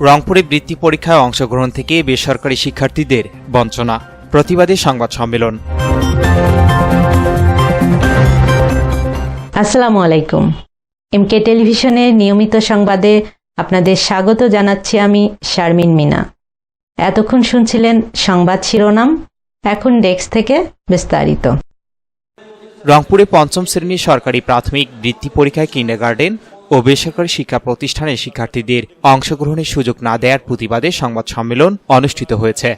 রংপুরে বৃত্তি পরীক্ষায় অংশগ্রহণ থেকে বেসরকারি শিক্ষার্থীদের বঞ্চনা। প্রতিবাদী সংবাদ সম্মেলন। আসসালামু আলাইকুম। এমকে টেলিভিশনের নিয়মিত সংবাদে আপনাদের স্বাগত জানাচ্ছি আমি শারমিন মিনা। এতক্ষণ শুনছিলেন সংবাদ শিরোনাম এখন ডেস্ক থেকে বিস্তারিত। রংপুরে পঞ্চম শ্রেণির সরকারি প্রাথমিক বৃত্তি পরীক্ষায় কিন্ডারগার্ডেন ও বেসরকারি শিক্ষা প্রতিষ্ঠানের শিক্ষার্থীদের অংশগ্রহণের সুযোগ না দেওয়ার প্রতিবাদে সংবাদ সম্মেলন অনুষ্ঠিত হয়েছে।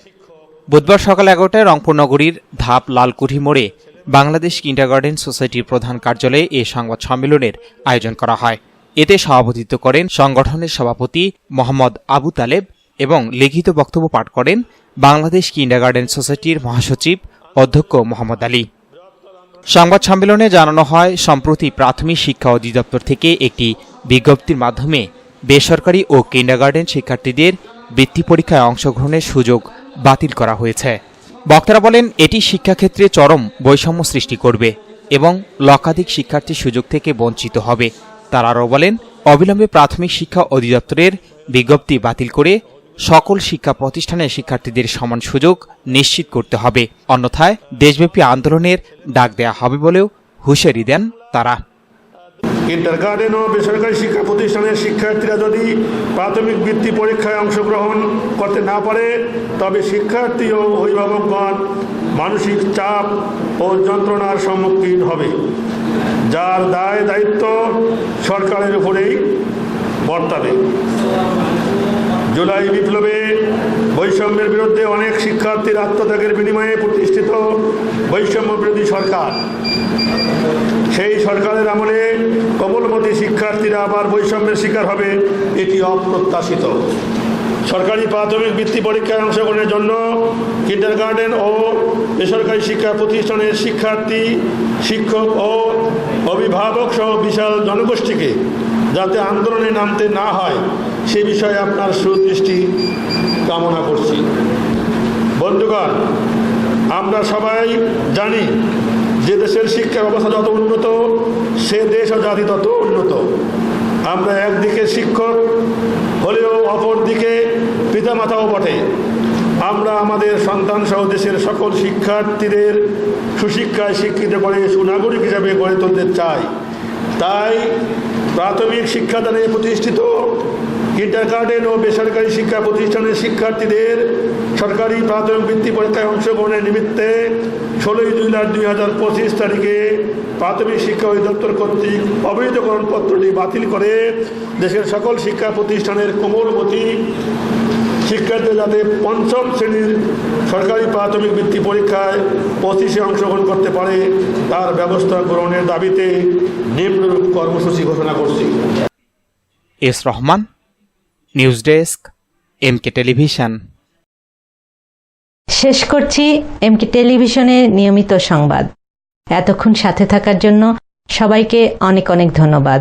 বুধবার সকাল এগারোটায় রংপুর নগরীর ধাপ লালকুঠি মোড়ে বাংলাদেশ কিন্ডারগার্ডেন সোসাইটির প্রধান কার্যালয়ে এই সংবাদ সম্মেলনের আয়োজন করা হয়। এতে সভাপতিত্ব করেন সংগঠনের সভাপতি মোহাম্মদ আবু তালেব এবং লিখিত বক্তব্য পাঠ করেন বাংলাদেশ কিন্ডারগার্ডেন সোসাইটির মহাসচিব অধ্যক্ষ মোহাম্মদ আলী। সংবাদ সম্মেলনে জানানো হয়, সম্প্রতি প্রাথমিক শিক্ষা অধিদপ্তর থেকে একটি বিজ্ঞপ্তির মাধ্যমে বেসরকারি ও কিন্ডারগার্ডেন শিক্ষার্থীদের বৃত্তি পরীক্ষায় অংশগ্রহণের সুযোগ বাতিল করা হয়েছে। বক্তারা বলেন, এটি শিক্ষাক্ষেত্রে চরম বৈষম্য সৃষ্টি করবে এবং লক্ষাধিক শিক্ষার্থী সুযোগ থেকে বঞ্চিত হবে। তারা আরও বলেন, অবিলম্বে প্রাথমিক শিক্ষা অধিদপ্তরের বিজ্ঞপ্তি বাতিল করে সকল শিক্ষা প্রতিষ্ঠানের শিক্ষার্থীদের সমান সুযোগ নিশ্চিত করতে হবে। অন্যথায় দেশব্যাপী আন্দোলনের ডাক দেয়া হবে বলেও হুঁশিয়ারি দেন তারা। কিন্ডারগার্ডেন ও বেসরকারি শিক্ষা প্রতিষ্ঠানের শিক্ষার্থীরা যদি প্রাথমিক বৃত্তি পরীক্ষায় অংশগ্রহণ করতে না পারে, তবে শিক্ষার্থী ও অভিভাবকগণ মানসিক চাপ ও যন্ত্রণার সম্মুখীন হবে, যার দায় দায়িত্ব সরকারের উপরেই বর্তাবে। জুলাই বিপ্লবে বৈষম্যের বিরুদ্ধে অনেক শিক্ষার্থীর আত্মত্যাগের বিনিময়ে প্রতিষ্ঠিত বৈষম্য বিরোধী সরকার। সেই সরকারের আমলে কমলমতী শিক্ষার্থীরা আবার বৈষম্যের শিকার হবে, এটি অপ্রত্যাশিত। সরকারি প্রাথমিক বৃত্তি পরীক্ষায় অংশগ্রহণের জন্য কিন্ডারগার্ডেন ও বেসরকারি শিক্ষা প্রতিষ্ঠানের শিক্ষার্থী, শিক্ষক ও অভিভাবক সহ বিশাল জনগোষ্ঠীকে যাতে আন্দোলনে নামতে না হয়। সে বিষয়ে আপনার সুদৃষ্টি কামনা করছি। বন্ধুগণ, আমরা সবাই জানি যে দেশের শিক্ষা ব্যবস্থা যত উন্নত, সে দেশ ও জাতি তত উন্নত। আমরা একদিকে শিক্ষক হলেও অপরদিকে পিতামাতাও বটে। আমরা আমাদের সন্তান সহ দেশের সকল শিক্ষার্থীদের সুশিক্ষায় শিক্ষিত করে সুনাগরিক হিসাবে গড়ে তুলতে চাই। তাই প্রাথমিক শিক্ষাদানে প্রতিষ্ঠিত কিন্ডারগার্ডেন ও বেসরকারি শিক্ষা প্রতিষ্ঠানের শিক্ষার্থীদের সরকারি প্রাথমিক বৃত্তি পরীক্ষায় অংশগ্রহণের নিমিত্তে ষোলোই জুলাই দুই হাজার পঁচিশ তারিখে প্রাথমিক শিক্ষা অধিদপ্তর কর্তৃক অবৈধকরণ পত্রটি বাতিল করে দেশের সকল শিক্ষা প্রতিষ্ঠানের কোমলমতি শিক্ষার্থীরা যাতে পঞ্চম শ্রেণির সরকারি প্রাথমিক বৃত্তি পরীক্ষায় পঁচিশে অংশগ্রহণ করতে পারে তার ব্যবস্থা গ্রহণের দাবিতে নিম্নরূপ কর্মসূচি ঘোষণা করছি। S Rahman news desk MK television. শেষ করছি এমকে টেলিভিশনের নিয়মিত সংবাদ। এতক্ষণ সাথে থাকার জন্য সবাইকে অনেক অনেক ধন্যবাদ।